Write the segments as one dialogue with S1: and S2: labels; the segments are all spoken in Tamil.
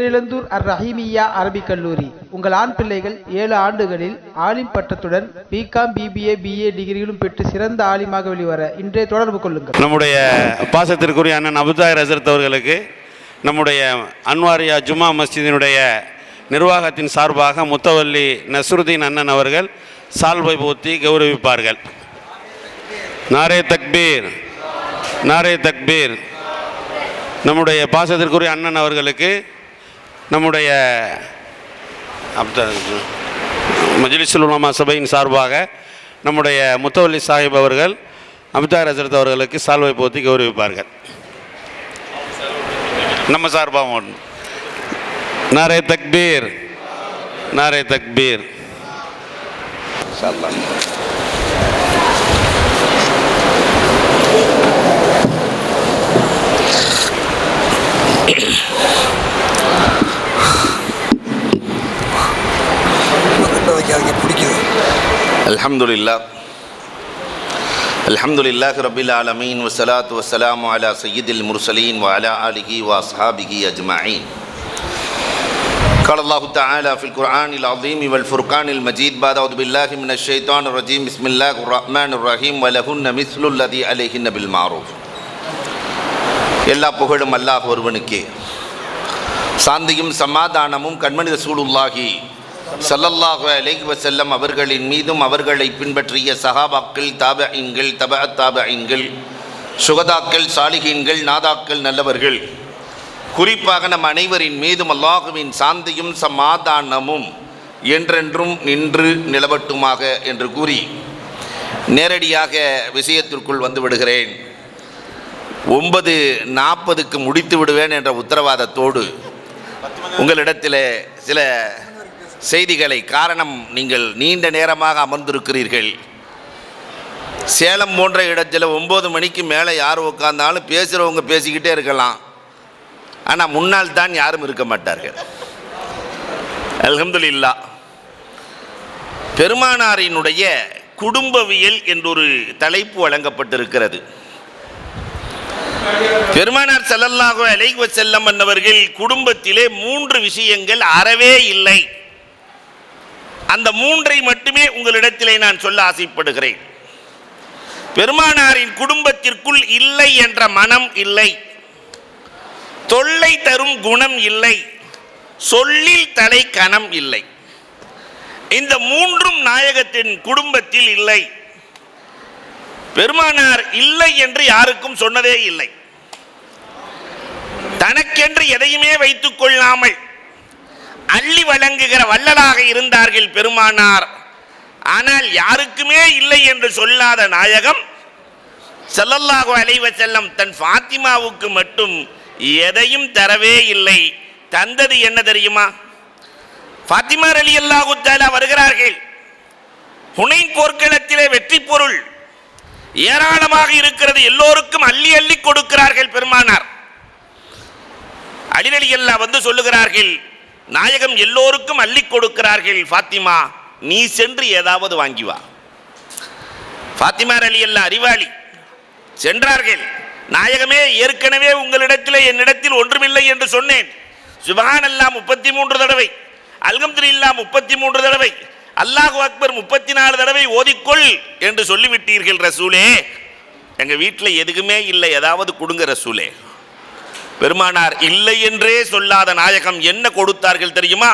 S1: பேரிழந்தூர் அர் ரஹீமியா அரபிக் கல்லூரி. உங்கள் ஆண் பிள்ளைகள் ஏழு ஆண்டுகளில் ஆலிம் பட்டத்துடன் பிகாம் பிபிஏ பிஏ டிகிரிகளும் பெற்று சிறந்த ஆலிமாக வெளிவர இன்றைய தொடர்பு கொள்ளுங்கள்.
S2: நம்முடைய பாசத்திற்குரிய அண்ணன் அபுதாயர் ஹசரத் அவர்களுக்கு நம்முடைய அன்வாரியா ஜுமா மஸ்ஜிதினுடைய நிர்வாகத்தின் சார்பாக முத்தவல்லி நஸ்ருதீன் அண்ணன் அவர்கள் சால்வை போத்தி கௌரவிப்பார்கள். நாரே தக்பீர் நாரே தக்பீர். நம்முடைய பாசத்திற்குரிய அண்ணன் அவர்களுக்கு நம்முடைய மஜிலிசுல் உலமா சபையின் சார்பாக நம்முடைய முத்தவல்லி சாஹிப் அவர்கள் அமிதார் ஹசரத் அவர்களுக்கு சால்வை போத்தி கௌரவிப்பார்கள். நம்ம சார்பாக ஒன்று நாரே தக்பீர் நாரே தக்பீர்.
S3: சார்
S4: الحمد لله الحمد لله رب العالمين والصلاة والسلام على سيد المرسلين وعلى آله وأصحابه أجمعين قال الله تعالى في القرآن العظيم والفرقان المجيد بعد أعوذ بالله من الشيطان الرجيم بسم الله الرحمن الرحيم ولهن مثل الذي عليهن بالمعروف எல்லா புகழும் அல்லாஹ் ஒருவனுக்கே சாந்தியும் சமாதானமும் கண்மணி ரசூலுல்லாஹி சல்லல்லாஹு அலைஹி வசல்லம் அவர்களின் மீதும் அவர்களை பின்பற்றிய சஹாபாக்கள் தாபஈன்கள் தப தாபஈன்கள் சுகதாக்கள் சாலிகீன்கள் நாதாக்கள் நல்லவர்கள். குறிப்பாக நம் அனைவரின் மீதும் அல்லாஹுவின் சாந்தியும் சமாதானமும் என்றென்றும் நின்று நிலவட்டுமாக என்று கூறி நேரடியாக விஷயத்திற்குள் வந்து விடுகிறேன். ஒன்பது நாற்பதுக்கு முடித்து விடுவேன் என்ற உத்தரவாதத்தோடு உங்களிடத்தில் சில செய்திகளை காரணம் நீங்கள் நீண்ட நேரமாக அமர்ந்திருக்கிறீர்கள். சேலம் போன்ற இடத்தில் ஒம்பது மணிக்கு மேலே யார் உட்கார்ந்தாலும் பேசுகிறவங்க பேசிக்கிட்டே இருக்கலாம். ஆனால் முன்னால் தான் யாரும் இருக்க மாட்டார்கள். அலமதுல்லா பெருமானாரினுடைய குடும்பவியல் என்றொரு தலைப்பு வழங்கப்பட்டிருக்கிறது. பெருமானார் செல்லல்லாக அலைவ செல்லம் என்னவர்கள் குடும்பத்திலே மூன்று விஷயங்கள் அறவே இல்லை. அந்த மூன்றை மட்டுமே உங்களிடத்திலே நான் சொல்ல ஆசைப்படுகிறேன். பெருமானாரின் குடும்பத்திற்குள் இல்லை என்ற மனம் இல்லை. தொல்லை தரும் குணம் இல்லை. சொல்லில் தலை கணம் இல்லை. இந்த மூன்றும் நாயகத்தின் குடும்பத்தில் இல்லை. பெருமானார் இல்லை என்று யாருக்கும் சொன்னதே இல்லை. தனக்கென்று எதையுமே வைத்துக் கொள்ளாமல் அள்ளி வழங்குகிற வள்ளலாக இருந்தார்கள் பெருமானார். ஆனால் யாருக்குமே இல்லை என்று சொல்லாத நாயகம் செல்லல்லாகோ அலைவ செல்லம் தன் ஃபாத்திமாவுக்கு மட்டும் எதையும் தரவே இல்லை. தந்தது என்ன தெரியுமா? ஃபாத்திமா அலி தஆலா வருகிறார்கள். புனை போர்க்களத்திலே வெற்றி பொருள் ஏராளமாக இருக்கிறது. எல்லோருக்கும் அள்ளி அள்ளி கொடுக்கிறார்கள் பெருமானார். அலிரலி அல்லா வந்து சொல்லுகிறார்கள் நாயகம் எல்லோருக்கும் அள்ளி கொடுக்கிறார்கள் ஃபாத்திமா. நீ சென்று ஏதாவது வாங்கி வா. ஃபாத்திமா அலி அல்லா அறிவாளி. சென்றார்கள். நாயகமே ஏற்கனவே உங்களிடத்தில் என்னிடத்தில் ஒன்றுமில்லை என்று சொன்னேன். சுபஹான் அல்லா முப்பத்தி மூன்று தடவை. அல்ஹம்துலில்லா முப்பத்தி மூன்று தடவை. அல்லாஹு அக்பர் முப்பத்தி நாலு தடவை ஓதிக்கொள் என்று சொல்லிவிட்டீர்கள் ரசூலே. எங்கள் வீட்டில் எதுக்குமே இல்லை ஏதாவது கொடுங்க ரசூலே. பெருமானார் இல்லை என்றே சொல்லாத நாயகம் என்ன கொடுத்தார்கள் தெரியுமா?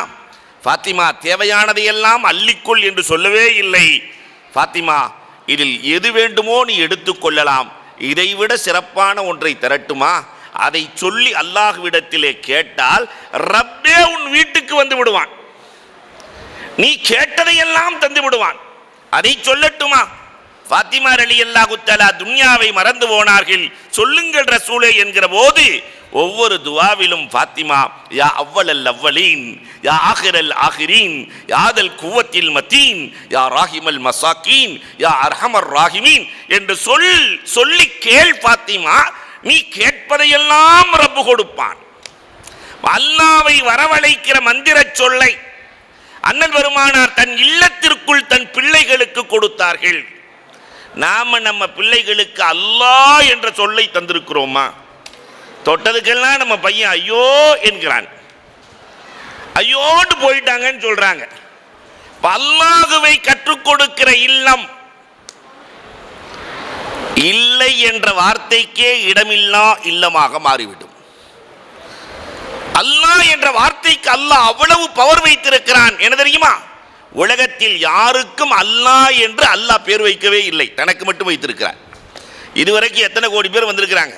S4: ஃபாத்திமா தேவையானதையெல்லாம் அள்ளிக்கொள் என்று சொல்லவே இல்லை. ஃபாத்திமா இதில் எது வேண்டுமோ நீ எடுத்துக்கொள்ளலாம் இதைவிட சிறப்பான ஒன்றை திரட்டுமா? அதை சொல்லி அல்லாஹ்விடத்திலே கேட்டால் ரப்பே உன் வீட்டுக்கு வந்து விடுவான். நீ கேட்டதையெல்லாம் தந்து விடுவான். அதை சொல்லட்டுமா? ஃபாத்திமா அலி அல்லாஹு துன்யாவை மறந்து போனார்கள். சொல்லுங்கள் ரசூலே என்கிற போது ஒவ்வொரு துவாவிலும் ஃபாத்திமா யா அவ்வளல் அவ்வலீன் யா ஆஹிரல் ஆஹிரீன் யாதல் குவத்தில் மத்தீன் யா ராஹிமல் மசாக்கீன் யா அர்ஹமர் ராஹிமீன் என்று சொல் சொல்லி கேள் ஃபாத்திமா நீ கேட்பதையெல்லாம் ரப்பு கொடுப்பான். அல்லாவை வரவழைக்கிற மந்திரச் சொல்லை அண்ணன் பெருமானார் தன் இல்லத்திற்குள் தன் பிள்ளைகளுக்கு கொடுத்தார்கள். நாம நம்ம பிள்ளைகளுக்கு அல்லாஹ் என்ற சொல்லை தந்திருக்கிறோமா? தொட்டதுக்கெல்லாம் நம்ம பையன் ஐயோ என்கிறான். ஐயோண்டு போயிட்டாங்கன்னு சொல்றாங்க. பல்லாகுவை கற்றுக் கொடுக்கிற இல்லம் இல்லை என்ற வார்த்தைக்கே இடமில்லா இல்லமாக மாறிவிடும். அல்லாஹ் என்ற வார்த்தைக்கு அல்லாஹ் அவ்வளவு பவர் வைத்திருக்கிறான். என்ன தெரியுமா? உலகத்தில் யாருக்கும் அல்லாஹ் என்று அல்லாஹ் பேர் வைக்கவே இல்லை. தனக்கு மட்டும் வைத்திருக்கிறார். இதுவரைக்கும் எத்தனை கோடி பேர் வந்திருக்கிறாங்க?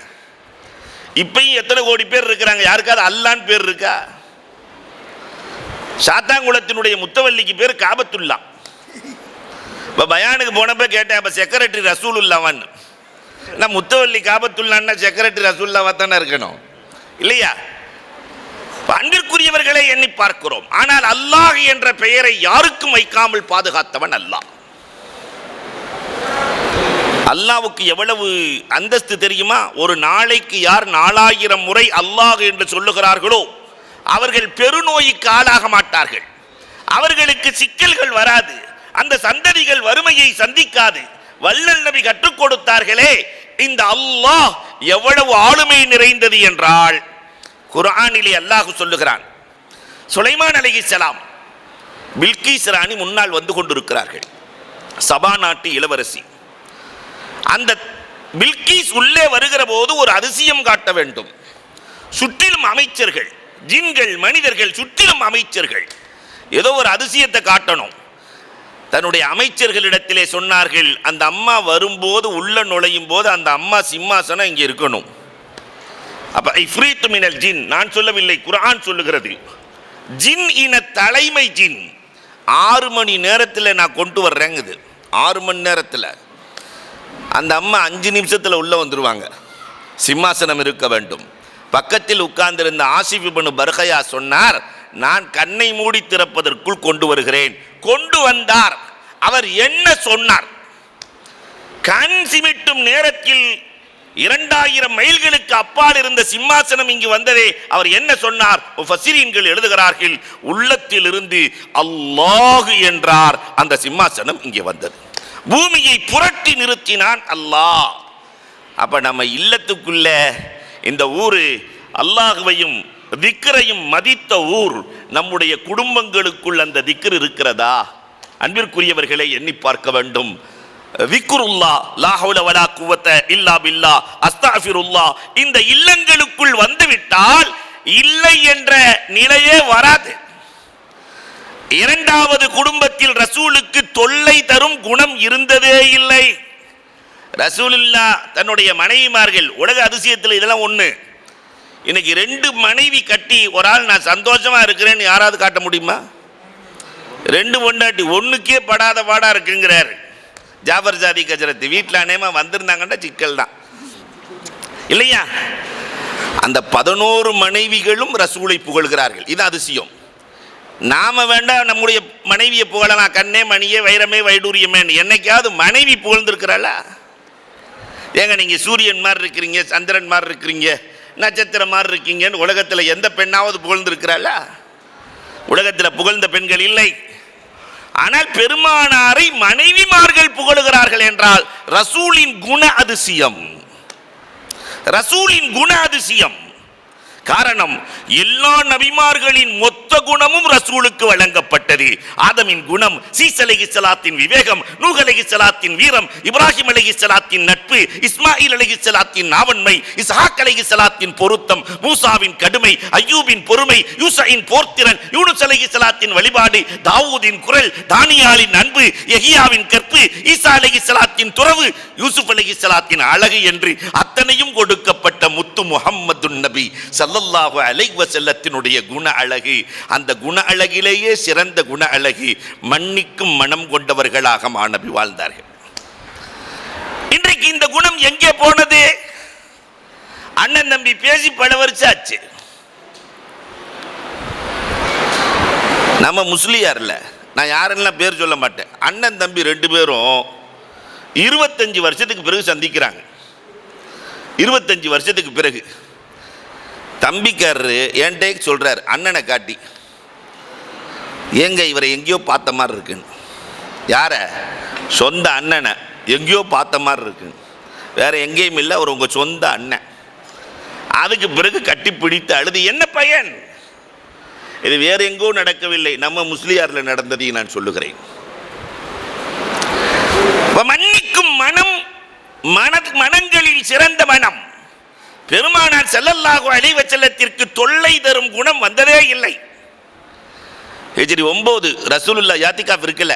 S4: இப்பயும் எத்தனை கோடி பேர் இருக்கிறாங்க? யாருக்காவது அல்லான்னு பேர் இருக்கா? சாத்தாங்குளத்தினுடைய முத்தவல்லிக்கு பேர் காபத்துல்லா. இப்போ பயானுக்கு போனப்போ கேட்டேன் அப்போ செக்ரட்டரி ரசூலுல்லாவான்னு. நான் முத்தவல்லி காபத்துல்லான்னா செக்ரட்டரி ரசூல்லாவா தானே இருக்கணும். இல்லையா? அன்பிற்குரியவர்களை எண்ணி பார்க்கிறோம். ஆனால் அல்லாஹ் என்ற பெயரை யாருக்கும் வைக்காமல் பாதுகாத்தவன் அல்லாஹ். அல்லாவுக்கு எவ்வளவு அந்தஸ்து தெரியுமா? ஒரு நாளைக்கு யார் நாலாயிரம் முறை அல்லாஹ் என்று சொல்லுகிறார்களோ அவர்கள் பெருநோய்க்கு ஆளாக மாட்டார்கள். அவர்களுக்கு சிக்கல்கள் வராது. அந்த சந்ததிகள் வறுமையை சந்திக்காது. வல்லல் நபி கற்றுக் கொடுத்தார்களே இந்த அல்லாஹ் எவ்வளவு ஆளுமை நிறைந்தது என்றால் குரானிலே அல்லாஹு சொல்லுகிறான். சுலைமான் அலகி சலாம் பில்கீஸ் ராணி முன்னால் வந்து கொண்டிருக்கிறார்கள். சபா நாட்டு இளவரசி. அந்த பில்கீஸ் உள்ளே வருகிற போது ஒரு அதிசயம் காட்ட வேண்டும். சுற்றிலும் அமைச்சர்கள் ஜின்கள் மனிதர்கள் சுற்றிலும் அமைச்சர்கள். ஏதோ ஒரு அதிசயத்தை காட்டணும். தன்னுடைய அமைச்சர்களிடத்திலே சொன்னார்கள் அந்த அம்மா வரும்போது உள்ள நுழையும் போது அந்த அம்மா சிம்மாசனம் இங்கே இருக்கணும். அப்போ இஃப்ரீத்து மினல் ஜின் நான் சொல்லவில்லை குரான் சொல்லுகிறது. ஜின் இன தலைமை ஜின். ஆறு மணி நேரத்தில் நான் கொண்டு வர்றேங்குது. ஆறு மணி நேரத்தில். அந்த அம்மா அஞ்சு நிமிஷத்தில் உள்ளே வந்துருவாங்க. சிம்மாசனம் இருக்க வேண்டும். பக்கத்தில் உட்கார்ந்திருந்த ஆசிஃப் இப்னு பர்கையா சொன்னார் நான் கண்ணை மூடி திறப்பதற்குள் கொண்டு வருகிறேன். கொண்டு வந்தார். அவர் என்ன சொன்னார்? கண் சிமிட்டும் நேரத்தில் இரண்டாயிரம் மைல்களுக்கு அப்பால் இருந்த சிம்மாசனம் இங்கு வந்ததே. அவர் என்ன சொன்னார்? எழுதுகிறார்கள் உள்ளத்தில் இருந்து அல்லாஹு என்றார். அந்த சிம்மாசனம் இங்கே வந்தது. பூமியை புரட்டி நிறுத்தினான் அல்லாஹ். அப்ப நம்ம இல்லத்துக்குள்ள இந்த ஊரு அல்லாஹுவையும் திக்கரையும் மதித்த ஊர் நம்முடைய குடும்பங்களுக்குள் அந்த திக்கர் இருக்கிறதா? அன்பிற்குரியவர்களை எண்ணி பார்க்க வேண்டும். விக்ருல்லா லாஹவுல வலா குவத்த இல்லா பில்லா அஸ்தாஃபிருல்லா. இந்த இல்லங்களுக்குள் வந்துவிட்டால் இல்லை என்ற நிலையே வராது. இரண்டாவது குடும்பத்தில் ரசூலுக்கு தொல்லை தரும் குணம் இருந்ததே இல்லை. ரசூலில்லா தன்னுடைய மனைவிமார்கள் உலக அதிசயத்தில் இதெல்லாம் ஒன்று இன்னைக்கு ரெண்டு மனைவி கட்டி ஒரு ஆள் நான் சந்தோஷமா இருக்கிறேன்னு யாராவது காட்ட முடியுமா? ரெண்டு பொண்டாட்டி ஒண்ணுக்கே படாத பாடா இருக்குங்கிறாரு. ஜாபர் ஜாதி கஜரத்து. வீட்டில் அநேகமாக வந்திருந்தாங்கன்னா சிக்கல் தான். இல்லையா? அந்த பதினோரு மனைவிகளும் ரசூலை புகழ்கிறார்கள். இது அதிசயம். நாம வேண்டாம் நம்முடைய மனைவியை புகழலாம். கண்ணே மணியே வைரமே வைடூரியமே. என்னைக்காவது மனைவி புகழ்ந்துருக்கிறாளா? ஏங்க நீங்கள் சூரியன் மாதிரி இருக்கிறீங்க சந்திரன் மாதிரி இருக்கிறீங்க நட்சத்திரம் மாதிரி இருக்கீங்கன்னு உலகத்தில் எந்த பெண்ணாவது புகழ்ந்துருக்கிறாளா? உலகத்தில் புகழ்ந்த பெண்கள் இல்லை. ஆனால் பெருமானாரை மனைவிமார்கள் புகழுகிறார்கள் என்றால் ரசூலின் குண அதிசயம். ரசூலின் குண அதிசயம். காரணம் எல்லா நபிமார்களின் மொத்த குணமும் ரசூலுக்கு வழங்கப்பட்டது. ஆதமின் குணம் சீசலகி சலாத்தின் விவேகம் நூகலகி சலாத்தின் வீரம் இப்ராஹிம் அலகி சலாத்தின் நட்பு இஸ்மாயில் அலகி சலாத்தின் நாவன்மை இஸ்ஹாக் அலகி சலாத்தின் பொருத்தம் மூசாவின் கடுமை ஐயூபின் பொறுமை யூசாயின் போர்த்திறன் யூனுஸ் அலைஹி சலாத்தின் வழிபாடு தாவூதின் குரல் தானியாலின் அன்பு எஹியாவின் கற்பு ஈசா அலகி சலாத்தின் துறவு யூசுப் அலகி சலாத்தின் அழகு என்று அத்தனையும் கொடுக்கப்பட்ட முத்து முகம்மது நபி சல்லல்லாஹு அலைவசல்லத்தினுடைய குண அழகு. அந்த குண அழகிலேயே சிறந்த குண அழகி மன்னிக்கும் மனம் கொண்டவர்களாக மாணவி வாழ்ந்தார்கள். இன்றைக்கு இந்த குணம் எங்கே போனது? அண்ணன் தம்பி பேசி பல வருஷம் ஆச்சு நம்ம முஸ்லியார்ல நான் யாரெல்லாம் பேர் சொல்ல மாட்டேன். அண்ணன் தம்பி ரெண்டு பேரும் இருபத்தஞ்சு வருஷத்துக்கு பிறகு சந்திக்கிறாங்க. இருபத்தஞ்சு வருஷத்துக்கு பிறகு. தம்பிக்காரரு என்கிட்ட சொல்கிறார் அண்ணனை காட்டி. ஏங்க இவரை எங்கேயோ பார்த்த மாதிரி இருக்குன்னு. யார? சொந்த அண்ணனை. எங்கேயோ பார்த்த மாதிரி இருக்கு வேற எங்கேயும் இல்லை அவர் உங்கள் சொந்த அண்ணன். அதுக்கு பிறகு கட்டி பிடித்து அழுது என்ன பையன்? இது வேற எங்கோ நடக்கவில்லை. நம்ம முஸ்லியாரில் நடந்ததை நான் சொல்லுகிறேன். மன்னிக்கும் மனம் மன மனங்களில் சிறந்த மனம். பெருமானார் செல்லல்லாகும் அழிவச்சலத்திற்கு தொல்லை தரும் குணம் வந்ததே இல்லை. ஹிஜ்ரி ஒம்பது ரசூலுல்லா யாத்திகாஃப் இருக்குல்ல.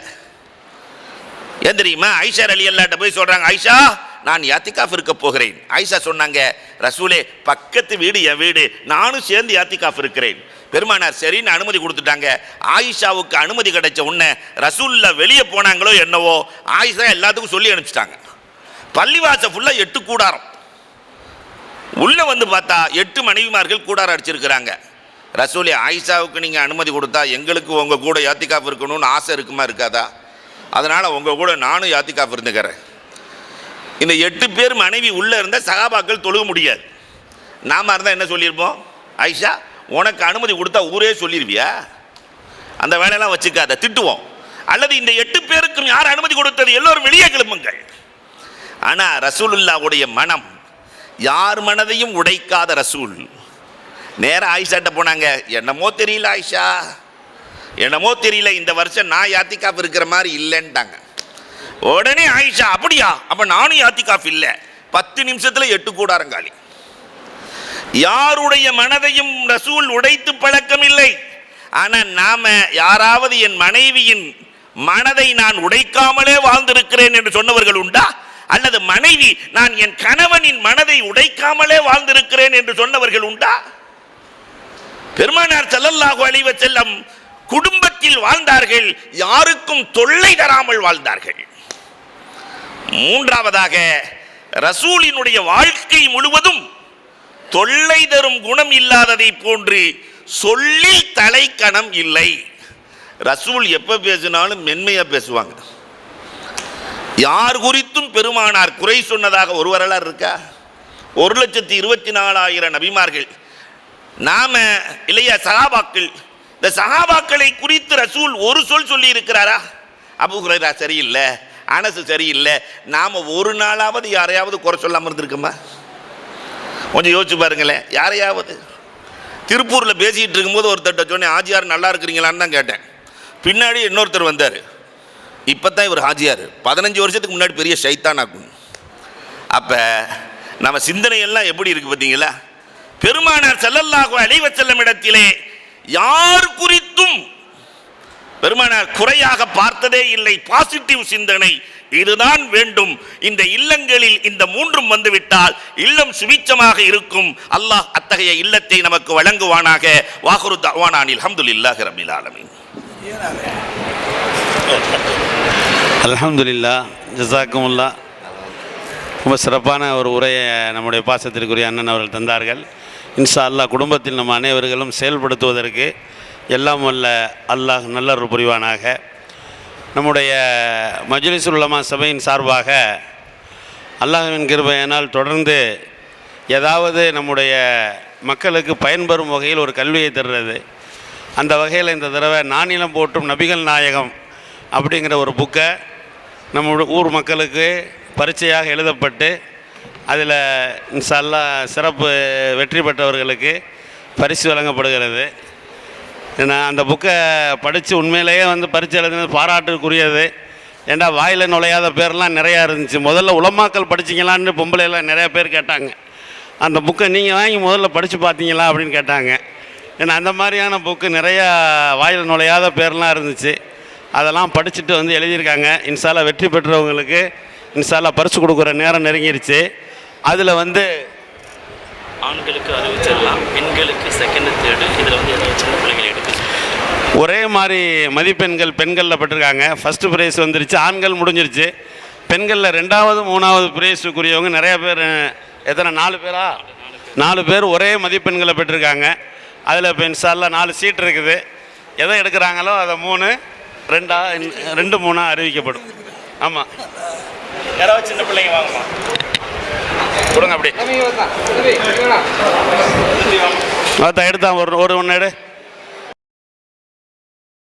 S4: ஏன் தெரியுமா? ஐஷா அலி அல்லாட்ட போய் சொல்கிறாங்க ஐஷா நான் யாத்திகாஃப் இருக்க போகிறேன். ஐஷா சொன்னாங்க ரசூலே பக்கத்து வீடு என் வீடு. நானும் சேர்ந்து யாத்திகாஃப் இருக்கிறேன். பெருமானார் சரின்னு அனுமதி கொடுத்துட்டாங்க. ஆயிஷாவுக்கு அனுமதி கிடைச்ச உடனே ரசூல்லா வெளியே போனாங்களோ என்னவோ ஆயிஷா எல்லாத்துக்கும் சொல்லி அனுப்பிச்சிட்டாங்க. பள்ளிவாசல் ஃபுல்லாக எட்டு கூடாரம். உள்ளே வந்து பார்த்தா எட்டு மனைவிமார்கள் கூடாரம் அடிச்சிருக்கிறாங்க. ரசூலே ஆயிஷாவுக்கு நீங்கள் அனுமதி கொடுத்தா எங்களுக்கு உங்கள் கூட யாத்திகாஃப் இருக்கணும்னு ஆசை இருக்குமா இருக்காதா? அதனால் உங்கள் கூட நானும் யாத்திகாஃப் இருந்துக்கிறேன். இந்த எட்டு பேர் மனைவி உள்ளே இருந்தால் சகாபாக்கள் தொழுக முடியாது. நாம இருந்தால் என்ன சொல்லியிருப்போம்? ஆயிஷா உனக்கு அனுமதி கொடுத்தா ஊரே சொல்லிடுவியா அந்த வேலையெல்லாம் வச்சுக்காத திட்டுவோம். அல்லது இந்த எட்டு பேருக்கும் யார் அனுமதி கொடுத்தது? எல்லோரும் வெளியே கிளம்புங்கள். ஆனால் ரசூலுல்லாவுடைய மனம் யார் மனதையும் உடைக்காத ரசூல். நேராக ஆயிஷாட்ட போனாங்க. என்னமோ தெரியல ஆயிஷா. என்னமோ தெரியல இந்த வருஷம் நான் யாத்திகாஃப் இருக்கிற மாதிரி இல்லைன்ட்டாங்க. உடனே ஆயிஷா அப்படியா? அப்போ நானும் யாத்திகாஃப் இல்லை. பத்து நிமிஷத்தில் எட்டு கூடாரங்காலி. யாருடைய மனதையும் ரசூல் உடைத்து பழக்கம் இல்லை. ஆனால் நாம் யாராவது என் மனைவியின் மனதை நான் உடைக்காமலே வாழ்ந்திருக்கிறேன் என்று சொன்னவர்கள் உண்டா? அல்லது மனைவி நான் என் கணவனின் மனதை உடைக்காமலே வாழ்ந்திருக்கிறேன் என்று சொன்னவர்கள் உண்டா? பெருமானார் ஸல்லல்லாஹு அழிவ செல்லம் குடும்பத்தில் வாழ்ந்தார்கள் யாருக்கும் தொல்லை தராமல் வாழ்ந்தார்கள். மூன்றாவதாக ரசூலினுடைய வாழ்க்கை முழுவதும் தொல்லை தரும் குணம் இல்லாததை போன்று சொல்லி தலைக்கணம் இல்லை. ரசூல் எப்போ பேசினாலும் மென்மையாக பேசுவாங்க. யார் குறித்தும் பெருமானார் குறை சொன்னதாக ஒரு வரலாறு இருக்கா? ஒரு லட்சத்தி இருபத்தி நாலாயிரம் நபிமார்கள் நாம இல்லையா சகாபாக்கள் இந்த சகாபாக்களை குறித்து ரசூல் ஒரு சொல் சொல்லி இருக்கிறாரா அபு ஹுரைரா சரியில்லை அனசு சரியில்லை நாம ஒரு நாளாவது யாரையாவது குறை சொல்லாமல் இருந்திருக்கோமா? கொஞ்சம் யோசிச்சு பாருங்களேன் யாரையாவது? திருப்பூரில் பேசிகிட்டு இருக்கும்போது ஒருத்தர்ட்ட சொன்னேன் ஆஜியார் நல்லா இருக்கிறீங்களான்னு தான் கேட்டேன். பின்னாடி இன்னொருத்தர் வந்தார். இப்போ தான் இவர் ஹாஜியார் பதினஞ்சு வருஷத்துக்கு முன்னாடி பெரிய ஷைத்தானாக்கும். அப்போ நம்ம சிந்தனையெல்லாம் எப்படி இருக்குது பார்த்தீங்களா? பெருமானார் ஸல்லல்லாஹு அலைஹி செல்லும் இடத்திலே யார் குறித்தும் பெருமானார் குறையாக பார்த்ததே இல்லை. பாசிட்டிவ் சிந்தனை. இதுதான் வேண்டும். இந்த இல்லங்களில் இந்த மூன்றும் வந்துவிட்டால் இல்லம் சுபிச்சமாக இருக்கும். அல்லாஹ் அத்தகைய இல்லத்தை நமக்கு வழங்குவானாக. வாகுரு தவானானில் அல்ஹம்துலில்லாஹி ரபில் ஆலமின்.
S2: அலமதுல்லா ஜசாக்குமுல்லா ரொம்ப சிறப்பான ஒரு உரையை நம்முடைய பாசத்திற்குரிய அண்ணன் அவர்கள் தந்தார்கள். இன்ஷா அல்லாஹ் குடும்பத்தில் நம்ம அனைவர்களும் செயல்படுத்துவதற்கு எல்லாம் வல்ல அல்லாஹ் நல்லருள் புரிவானாக. நம்முடைய மஜ்லிஸுல் உலமா சபையின் சார்பாக அல்லாஹ்வின் கிருபையினால் தொடர்ந்து ஏதாவது நம்முடைய மக்களுக்கு பயன்பெறும் வகையில் ஒரு கல்வியை தர்றது. அந்த வகையில் இந்த தடவை நானிலம் போட்டும் நபிகள் நாயகம் அப்படிங்கிற ஒரு புக்கை நம்ம ஊர் மக்களுக்கு பரீட்சையாக எழுதப்பட்டு அதில் இன்ஷால்லா சிறப்பு வெற்றி பெற்றவர்களுக்கு பரிசு வழங்கப்படுகிறது. நான் அந்த புக்கை படித்து உண்மையிலேயே வந்து பரிசு எழுதுனது பாராட்டுக்குரியது. ஏண்டா வாயில் நுழையாத பேர்லாம் நிறையா இருந்துச்சு. முதல்ல உலமாக்கல் படிச்சிங்களான்னு பொம்பளைலாம் நிறையா பேர் கேட்டாங்க. அந்த புக்கை நீங்கள் வாங்கி முதல்ல படித்து பார்த்தீங்களா அப்படின்னு கேட்டாங்க. ஏன்னா அந்த மாதிரியான புக்கு நிறையா வாயில் நுழையாத பேர்லாம் இருந்துச்சு. அதெல்லாம் படிச்சுட்டு வந்து எழுதியிருக்காங்க. இன்சால வெற்றி பெற்றவங்களுக்கு இன்ஷால்லா பரிசு கொடுக்குற நேரம் நெருங்கிருச்சு. அதில் வந்து
S5: ஆண்களுக்கு அறிவிச்சிடலாம் பெண்களுக்கு செகண்ட் தேர்டு இதில் வந்து சின்ன பிள்ளைகள் எடுக்க
S2: ஒரே மாதிரி மதிப்பெண்கள் பெண்களில் பெற்றிருக்காங்க. ஃபஸ்ட்டு ப்ரைஸ் வந்துருச்சு ஆண்கள் முடிஞ்சிருச்சு. பெண்களில் ரெண்டாவது மூணாவது ப்ரைஸுக்குரியவங்க நிறைய பேர் எத்தனை நாலு பேரா? நாலு பேர் ஒரே மதிப்பெண்களை பெற்றிருக்காங்க. அதில் இப்போ இன்ஷால்லா நாலு சீட் இருக்குது. எதை எடுக்கிறாங்களோ அதை மூணு ரெண்டா ரெண்டு மூணா அறிவிக்கப்படும். ஆமாம்
S5: யாராவது சின்ன பிள்ளைங்க வாங்கம்மா
S2: கொடுங்க அப்படி அதான் எடுத்தான் ஒரு ஒரு ஒன்று எடு.